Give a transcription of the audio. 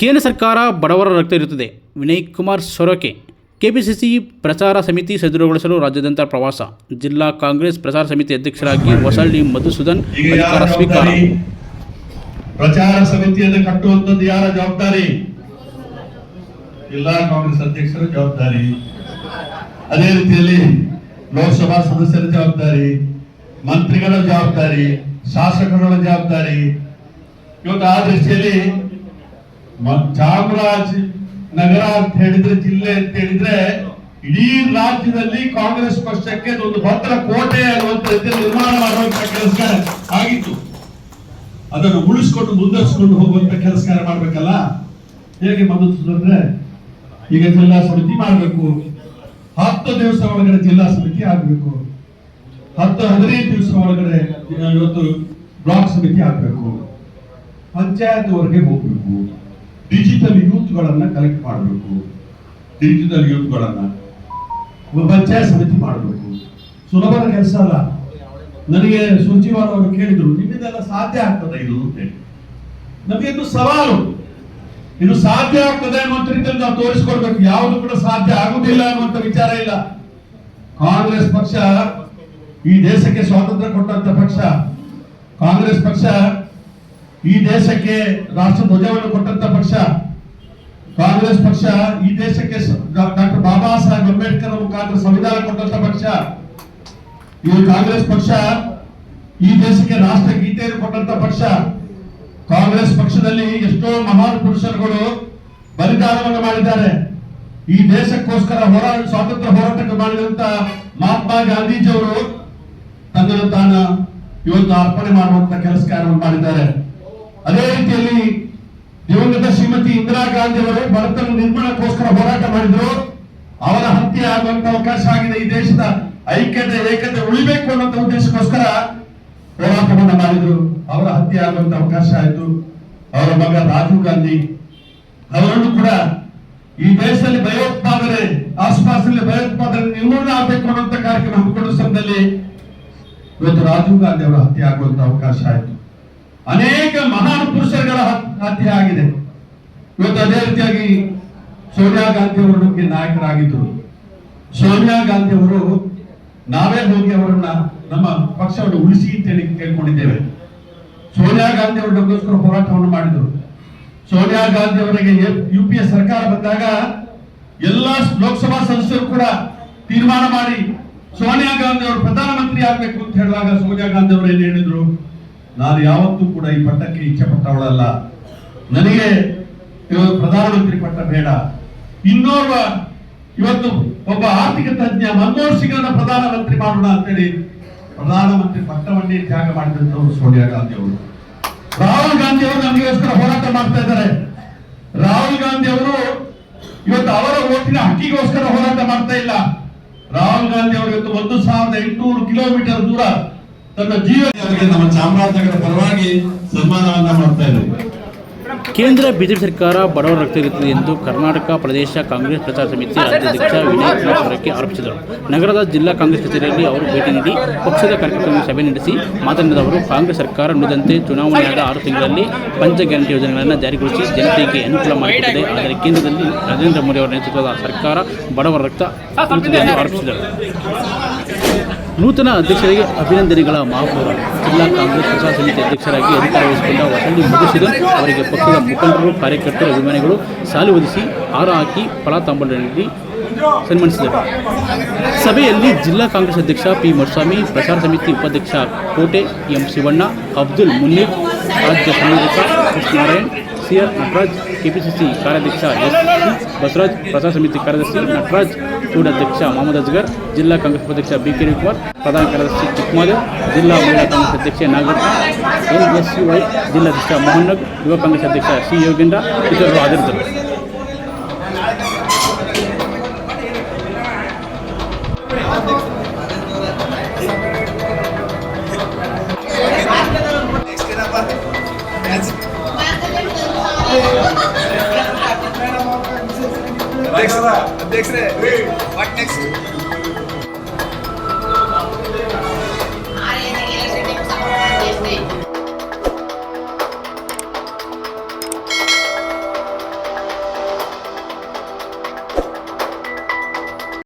ಕೇಂದ್ರ ಸರ್ಕಾರ ಬಡವರ ರಕ್ತ ಇರುತ್ತದೆ. ವಿನಯ್ ಕುಮಾರ್ ಸೊರಕೆ, ಕೆಪಿಸಿಸಿ ಪ್ರಚಾರ ಸಮಿತಿ ಸದೃಢಗೊಳಿಸಲು ರಾಜ್ಯಾದ್ಯಂತ ಪ್ರವಾಸ. ಜಿಲ್ಲಾ ಕಾಂಗ್ರೆಸ್ ಪ್ರಚಾರ ಸಮಿತಿ ಅಧ್ಯಕ್ಷರಾಗಿ ಹೊಸಳ್ಳಿ ಮಧುಸೂದನ್ ಅಧಿಕಾರ ಸ್ವೀಕಾರ. ಪ್ರಚಾರ ಸಮಿತಿಯನ್ನು ಕಟ್ಟುವಂತದ್ದು ಯಾರ ಜವಾಬ್ದಾರಿ? ಜಿಲ್ಲಾ ಕಾಂಗ್ರೆಸ್ ಅಧ್ಯಕ್ಷರ ಜವಾಬ್ದಾರಿ. ಅದೇ ರೀತಿಯಲ್ಲಿ ಲೋಕಸಭಾ ಸದಸ್ಯರ ಜವಾಬ್ದಾರಿ, ಮಂತ್ರಿಗಳ ಜವಾಬ್ದಾರಿ ಶಾಸಕರುಗಳ ಜವಾಬ್ದಾರಿ. ಇವತ್ತು ಆ ದೃಷ್ಟಿಯಲ್ಲಿ ಚಾಮರಾಜ ನಗರ ಅಂತ ಹೇಳಿದ್ರೆ, ಜಿಲ್ಲೆ ಅಂತ ಹೇಳಿದ್ರೆ, ಇಡೀ ರಾಜ್ಯದಲ್ಲಿ ಕಾಂಗ್ರೆಸ್ ಪಕ್ಷಕ್ಕೆ ಒಂದು ಭದ್ರ ಕೋಟೆ ಅನ್ನುವಂಥ ನಿರ್ಮಾಣ ಮಾಡುವಂತ ಕೆಲಸ ಆಗಿತ್ತು ಅದನ್ನು ಉಳಿಸ್ಕೊಂಡು ಮುಂದರ್ಸ್ಕೊಂಡು ಹೋಗುವಂತ ಕೆಲಸ ಮಾಡ್ಬೇಕಲ್ಲ? ಹೇಗೆ ಅಂದ್ರೆ ಈಗ ಜಿಲ್ಲಾ ಸಮಿತಿ ಮಾಡಬೇಕು. ಹತ್ತು ದಿವಸ ಒಳಗಡೆ ಜಿಲ್ಲಾ ಸಮಿತಿ ಆಗಬೇಕು. ಹತ್ತು ಹದಿನೈದು ದಿವಸ ಒಳಗಡೆ, ಇವತ್ತು ಬ್ಲಾಕ್ ಸಮಿತಿ ಆಗಬೇಕು. ಪಂಚಾಯತ್ ವರೆಗೆ ಹೋಗ್ಬೇಕು. ಯೂತ್ಗಳನ್ನ ಕಲೆಕ್ಟ್ ಮಾಡಬೇಕು. ಡಿಜಿಟಲ್ ಯೂತ್ಗಳನ್ನು ಪಂಚಾಯತ್ ಸಮಿತಿ ಮಾಡಬೇಕು. ಸುಲಭದ ಕೆಲಸ ಅಲ್ಲ. ನನಗೆ ಸುರ್ಜಿವಾಲ್ ಅವರು ಕೇಳಿದ್ರು, ನಿಮ್ಮಿಂದೆಲ್ಲ ಸಾಧ್ಯ ಆಗ್ತದೆ ಇದು? ಅಂತ ಹೇಳಿ. ನಮಗೆ ಇದು ಸವಾಲು. ಇದು ಸಾಧ್ಯ ಆಗ್ತದೆ ಅನ್ನುವಂತ ರೀತಿಯಲ್ಲಿ ನಾವು ತೋರಿಸ್ಕೊಡ್ಬೇಕು. ಯಾವುದು ಕೂಡ ಸಾಧ್ಯ ಆಗುದಿಲ್ಲ ಅನ್ನುವಂತ ವಿಚಾರ ಇಲ್ಲ. ಕಾಂಗ್ರೆಸ್ ಪಕ್ಷ ಈ ದೇಶಕ್ಕೆ ಸ್ವಾತಂತ್ರ್ಯ ಕೊಟ್ಟಂತ ಪಕ್ಷ, ಕಾಂಗ್ರೆಸ್ ಪಕ್ಷ ಈ ದೇಶಕ್ಕೆ ರಾಷ್ಟ್ರ ಧ್ವಜವನ್ನು ಕೊಟ್ಟಂತ ಪಕ್ಷ ಕಾಂಗ್ರೆಸ್ ಪಕ್ಷ ಈ ದೇಶಕ್ಕೆ ಡಾಕ್ಟರ್ ಬಾಬಾ ಸಾಹೇಬ್ ಅಂಬೇಡ್ಕರ್ ಮುಖಾಂತರ ಸಂವಿಧಾನ ಕೊಟ್ಟಂತ ಪಕ್ಷ. ಈ ಕಾಂಗ್ರೆಸ್ ಪಕ್ಷ ಈ ದೇಶಕ್ಕೆ ರಾಷ್ಟ್ರ ಗೀತೆಯನ್ನು ಕೊಟ್ಟಂತ ಪಕ್ಷ. ಕಾಂಗ್ರೆಸ್ ಪಕ್ಷದಲ್ಲಿ ಎಷ್ಟೋ ಮಹಾನ್ ಪುರುಷರುಗಳು ಬಲಿದಾನವನ್ನು ಮಾಡಿದ್ದಾರೆ. ಈ ದೇಶಕ್ಕೋಸ್ಕರ ಹೋರಾಟ, ಸ್ವಾತಂತ್ರ್ಯ ಹೋರಾಟಕ್ಕೆ ಮಾಡಿದಂತ ಮಹಾತ್ಮ ಗಾಂಧೀಜಿಯವರು ತನ್ನನ್ನು ತಾನು ಇವತ್ತು ಅರ್ಪಣೆ ಮಾಡುವಂತ ಕೆಲಸ ಕಾರ್ಯವನ್ನು ಮಾಡಿದ್ದಾರೆ. ಅದೇ ರೀತಿಯಲ್ಲಿ ದಿವಂಗತ ಶ್ರೀಮತಿ ಇಂದಿರಾ ಗಾಂಧಿ ಅವರು ಬಡತನ ನಿರ್ಮಾಣಕ್ಕೋಸ್ಕರ ಹೋರಾಟ ಮಾಡಿದ್ರು. ಅವರ ಹತ್ಯೆ ಆಗುವಂತ ಅವಕಾಶ ಆಗಿದೆ. ಈ ದೇಶದ ಐಕ್ಯತೆ, ಏಕತೆ ಉಳಿಬೇಕು ಅನ್ನುವಂತ ಉದ್ದೇಶಕ್ಕೋಸ್ಕರ ಹೋರಾಟವನ್ನ ಮಾಡಿದ್ರು. ಅವರ ಹತ್ಯೆ ಆಗುವಂತ ಅವಕಾಶ ಆಯಿತು. ಅವರ ಮಗ ರಾಜೀವ್ ಗಾಂಧಿ ಅವರನ್ನು ಕೂಡ ಈ ದೇಶದಲ್ಲಿ ಭಯೋತ್ಪಾದನೆ ಆಸ್ಪಾಸಲ್ಲಿ ಭಯೋತ್ಪಾದನೆ ನಿರ್ಮೂಲನೆ ಆಗಬೇಕು ಅನ್ನುವಂತ ಕಾರ್ಯಕ್ರಮ ಹಮ್ಮಿಕೊಂಡ ಸಮಯದಲ್ಲಿ ಇವತ್ತು ರಾಜೀವ್ ಗಾಂಧಿ ಅವರ ಹತ್ಯೆ ಆಗುವಂತ ಅವಕಾಶ ಆಯಿತು. ಅನೇಕ ಮಹಾನ್ ಪುರುಷರುಗಳ ಹತ್ಯೆ ಆಗಿದೆ. ಇವತ್ತು ಅದೇ ರೀತಿಯಾಗಿ ಸೋನಿಯಾ ಗಾಂಧಿ ಅವರು ನಮಗೆ ನಾಯಕರಾಗಿದ್ದರು ಸೋನಿಯಾ ಗಾಂಧಿ ಅವರು ನಾವೇ ಹೋಗಿ ಅವರನ್ನ ನಮ್ಮ ಪಕ್ಷವನ್ನು ಉಳಿಸಿ ಅಂತ ಹೇಳಿ ಕೇಳ್ಕೊಂಡಿದ್ದೇವೆ. ಸೋನಿಯಾ ಗಾಂಧಿ ಅವರು ನಮಗೋಸ್ಕರ ಹೋರಾಟವನ್ನು ಮಾಡಿದರು. ಸೋನಿಯಾ ಗಾಂಧಿ ಅವರಿಗೆ ಯು ಪಿ ಎ ಸರ್ಕಾರ ಬಂದಾಗ ಎಲ್ಲ ಲೋಕಸಭಾ ಸದಸ್ಯರು ಕೂಡ ತೀರ್ಮಾನ ಮಾಡಿ ಸೋನಿಯಾ ಗಾಂಧಿ ಅವರು ಪ್ರಧಾನಮಂತ್ರಿ ಆಗ್ಬೇಕು ಅಂತ ಹೇಳಿದಾಗ ಸೋನಿಯಾ ಗಾಂಧಿ ಅವರು ಏನ್ ಹೇಳಿದ್ರು? ನಾನು ಯಾವತ್ತೂ ಕೂಡ ಈ ಪಟ್ಟಕ್ಕೆ ಇಚ್ಛೆ ಪಟ್ಟವಳಲ್ಲ. ನನಗೆ ಇವತ್ತು ಪ್ರಧಾನಮಂತ್ರಿ ಪಟ್ಟ ಬೇಡ ಇನ್ನೋರ್ವ ಇವತ್ತು ಒಬ್ಬ ಆರ್ಥಿಕ ತಜ್ಞ ಮನಮೋಹನ್ ಸಿಂಗ್ರನ್ನ ಪ್ರಧಾನಮಂತ್ರಿ ಮಾಡೋಣ ಅಂತೇಳಿ ಪ್ರಧಾನಮಂತ್ರಿ ಪಟ್ಟವನ್ನೇ ತ್ಯಾಗ ಮಾಡಿದಂತವರು ಸೋನಿಯಾ ಗಾಂಧಿ ಅವರು. ರಾಹುಲ್ ಗಾಂಧಿ ಅವರು ನಮಗೋಸ್ಕರ ಹೋರಾಟ ಮಾಡ್ತಾ ಇದ್ದಾರೆ. ರಾಹುಲ್ ಗಾಂಧಿ ಅವರು ಇವತ್ತು ಅವರ ಓಟಿನ ಹಕ್ಕಿಗೋಸ್ಕರ ಹೋರಾಟ ಮಾಡ್ತಾ ಇಲ್ಲ. ರಾಹುಲ್ ಗಾಂಧಿ ಅವರು ಇವತ್ತು ಒಂದು ಸಾವಿರದ ಎಂಟುನೂರು ಕಿಲೋಮೀಟರ್ ದೂರ ತನ್ನ ಜೀವನ ನಮ್ಮ ಚಾಮರಾಜನಗರ ಪರವಾಗಿ ಸನ್ಮಾನವನ್ನ ಮಾಡ್ತಾ ಇದ್ದಾರೆ. ಕೇಂದ್ರ ಬಿಜೆಪಿ ಸರ್ಕಾರ ಬಡವರ ರಕ್ತ ಇರುತ್ತದೆ ಎಂದು ಕರ್ನಾಟಕ ಪ್ರದೇಶ ಕಾಂಗ್ರೆಸ್ ಪ್ರಚಾರ ಸಮಿತಿ ರಾಜ್ಯಾಧ್ಯಕ್ಷ ವಿನಯ್ ಕುಮಾರ್ ಆರೋಪಿಸಿದರು. ನಗರದ ಜಿಲ್ಲಾ ಕಾಂಗ್ರೆಸ್ ಕಚೇರಿಯಲ್ಲಿ ಅವರು ಭೇಟಿ ನೀಡಿ ಪಕ್ಷದ ಕಾರ್ಯಕರ್ತರನ್ನು ಸಭೆ ನಡೆಸಿ ಮಾತನಾಡಿದ ಅವರು, ಕಾಂಗ್ರೆಸ್ ಸರ್ಕಾರ ನುಡಿದಂತೆ ಚುನಾವಣೆಯಾದ ಆರು ತಿಂಗಳಲ್ಲಿ ಪಂಚ ಗ್ಯಾರಂಟಿ ಯೋಜನೆಗಳನ್ನು ಜಾರಿಗೊಳಿಸಿ ಜನತೆಗೆ ಅನುಕೂಲ ಮಾಡಿದೆ ಆದರೆ ಕೇಂದ್ರದಲ್ಲಿ ನರೇಂದ್ರ ಮೋದಿ ಅವರ ನೇತೃತ್ವದ ಸರ್ಕಾರ ಬಡವರ ರಕ್ತ ಆರೋಪಿಸಿದರು. ನೂತನ ಅಧ್ಯಕ್ಷರಿಗೆ ಅಭಿನಂದನೆಗಳ ಮಹಾಪೌರ. ಜಿಲ್ಲಾ ಕಾಂಗ್ರೆಸ್ ಪ್ರಚಾರ ಸಮಿತಿ ಅಧ್ಯಕ್ಷರಾಗಿ ಅಧಿಕಾರ ವಹಿಸಿಕೊಂಡ ವಸಂತಿ ಮುಗಿಸಿದರು ಅವರಿಗೆ ಪಕ್ಷದ ಮುಖಂಡರು, ಕಾರ್ಯಕರ್ತರು, ಅಭಿಮಾನಿಗಳು ಸಾಲು ಒದಿಸಿ ಹಾರ ಹಾಕಿ ಫಲ ನೀಡಿ ಸನ್ಮಾನಿಸಿದರು. ಸಭೆಯಲ್ಲಿ ಜಿಲ್ಲಾ ಕಾಂಗ್ರೆಸ್ ಅಧ್ಯಕ್ಷ ಪಿ ಮರುಸ್ವಾಮಿ, ಪ್ರಚಾರ ಸಮಿತಿ ಉಪಾಧ್ಯಕ್ಷ ಕೋಟೆ ಎಂ ಶಿವಣ್ಣ, ಅಬ್ದುಲ್ ಮುನೀರ್, ರಾಜ್ಯ ಸಂಯೋಜಕ Krishnanarayan C R Nataraj, KPCC ಕಾರ್ಯಾಧ್ಯಕ್ಷ ಎಸ್ ಬಸವರಾಜ್, ಪ್ರಚಾರ ಸಮಿತಿ ಕಾರ್ಯದರ್ಶಿ ನಟರಾಜ್ ಅಧ್ಯಕ್ಷ ಮೊಹಮ್ಮದ್ ಅಜ್ಗರ್, ಜಿಲ್ಲಾ ಕಾಂಗ್ರೆಸ್ ಅಧ್ಯಕ್ಷ ಬಿ ಕೆ ರವಿಕುಮಾರ್, ಪ್ರಧಾನ ಕಾರ್ಯದರ್ಶಿ ಚಿಕ್ಕಮಾದೇವ್ ಜಿಲ್ಲಾ ಮಹಿಳಾ ಕಾಂಗ್ರೆಸ್ ಅಧ್ಯಕ್ಷೆ Nagaratna N S U Y ಜಿಲ್ಲಾಧ್ಯಕ್ಷ ಮೋಹನ್ ಯುವ ಕಾಂಗ್ರೆಸ್ ಅಧ್ಯಕ್ಷ ಸಿ ಯೋಗೇಂದ್ರ ಇತರರು ಹಾಜರಿದ್ದರು. next? Up next? What next?